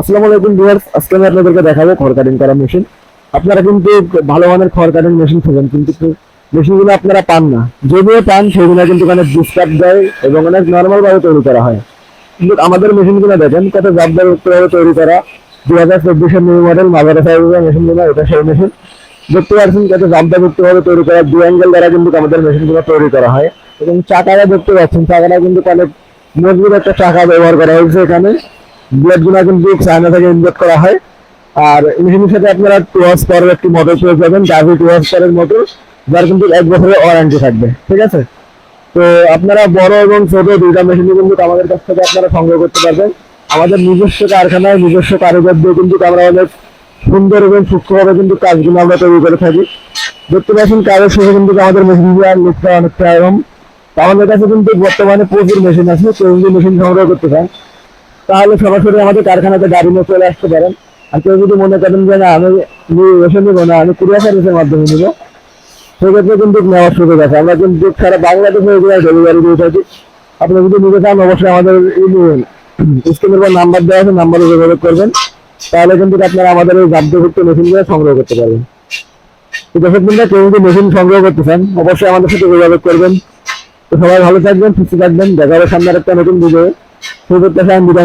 আসসালামু আলাইকুম ভিউয়ার্স, আজকে আমি আপনাদেরকে দেখাবো খড় কাটিং করা মেশিন আপনারা কিন্তু ভালো মানের খড় কাটিং মেশিন খোঁজেন, কিন্তু মেশিনগুলো আপনারা পান না। যদিও পান, সেগুলো কিন্তু অনেক ডিসকাপ দেয় এবং অনেক নর্মাল ভাবে তৈরি করা হয়। কিন্তু আমাদের মেশিনগুলো দেখেন, কত জবাবদারিযুক্ত ভাবে তৈরি করা। দুই হাজার চব্বিশের নিউ মডেল মাদারা সাহেবের মেশিনগুলো এটা সেই মেশিন দেখতে পাচ্ছেন কত জবাবদারিযুক্ত ভাবে তৈরি করা দু অ্যাঙ্গেল দ্বারা কিন্তু আমাদের মেশিনগুলো তৈরি করা হয়। এবং চাকাটা দেখতে পাচ্ছেন, চাকাটা কিন্তু অনেক মজবুত একটা চাকা ব্যবহার করা হয়েছে এখানে। ব্লেডগুলা কিন্তু চায়না থেকে ইনভেস্ট করা হয়। আর মেশিনের সাথে আপনারা টু হার্স পরের একটি মোটর পেয়ে যাবেন গাভি টু হার্স পরের মোটর যার কিন্তু এক বছরের ওয়ারেন্টি থাকবে, ঠিক আছে? তো আপনারা বড় এবং ছোট দুইটা মেশিন কিন্তু আমাদের কাছ থেকে আপনারা সংগ্রহ করতে পারবেন। আমাদের নিজস্ব কারখানায়, নিজস্ব কারিগর দিয়ে কিন্তু আমরা অনেক সুন্দর এবং সূক্ষ্মভাবে কিন্তু কাজগুলো আমরা তৈরি করে থাকি। দেখতে পাচ্ছেন কাজের শেষে কিন্তু আমাদের মেশিনগুলো লুকটা অনেকটা এরকম আমাদের কাছে কিন্তু বর্তমানে প্রচুর মেশিন আছে কেউ মেশিন সংগ্রহ করতে চান। তাহলে সরাসরি আমাদের কারখানাতে গাড়ি নিয়ে চলে আসতে পারেন। আর কেউ যদি মনে করেন যে, না, আমি এসে নেব না, আমি কুরিয়ার সার্ভিসের মাধ্যমে নেব, সেক্ষেত্রে কিন্তু নেওয়ার সুযোগ আছে। আমরা কিন্তু সারা বাংলাদেশে ডেলিভারি দিয়ে থাকি আপনি যদি নিতে চান, অবশ্যই আমাদের স্ক্রিনের পর নাম্বার দেওয়া আছে, নাম্বারে যোগাযোগ করবেন। তাহলে কিন্তু আপনারা আমাদের এই জাব্যভুক্ত মেশিনগুলো সংগ্রহ করতে পারবেন। দর্শক বন্ধুরা কেউ যদি মেশিন সংগ্রহ করতে চান, অবশ্যই আমাদের সাথে যোগাযোগ করবেন। তো সবাই ভালো থাকবেন, সুস্থ থাকবেন। দেখা হবে সামনের একটা নতুন ভিডিও সেই করতে নিচ্ছি।